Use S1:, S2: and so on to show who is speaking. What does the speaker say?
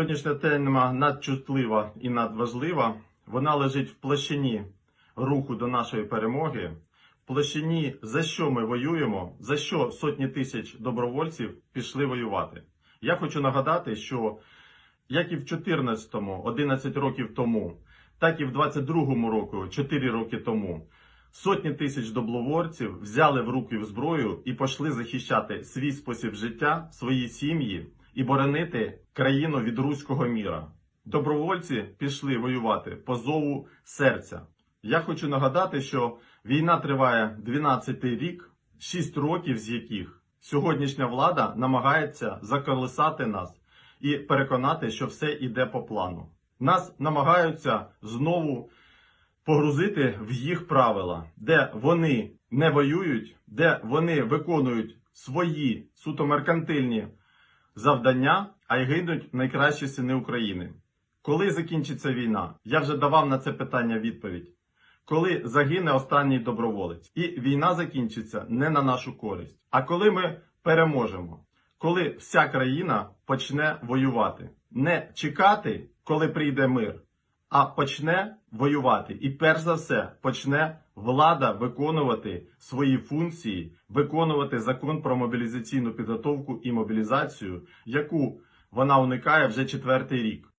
S1: Сьогоднішня тема надчутлива і надважлива. Вона лежить в площині руху до нашої перемоги, в площині за що ми воюємо, за що сотні тисяч добровольців пішли воювати. Я хочу нагадати, що як і в 14-му, 11 років тому, так і в 22-му року, 4 роки тому, сотні тисяч добровольців взяли в руки зброю і пішли захищати свій спосіб життя, свої сім'ї і боронити країну від руського міра. Добровольці пішли воювати по зову серця. Я хочу нагадати, що війна триває 12-й рік, 6 років з яких сьогоднішня влада намагається заколисати нас і переконати, що все йде по плану. Нас намагаються знову погрузити в їх правила, де вони не воюють, де вони виконують свої суто меркантильні завдання, а й гинуть найкращі сини України. Коли закінчиться війна? Я вже давав на це питання відповідь. Коли загине останній доброволець, і війна закінчиться не на нашу користь. А коли ми переможемо, коли вся країна почне воювати, не чекати, коли прийде мир, а почне воювати. І перш за все почне влада виконувати свої функції, виконувати закон про мобілізаційну підготовку і мобілізацію, яку вона уникає вже четвертий рік.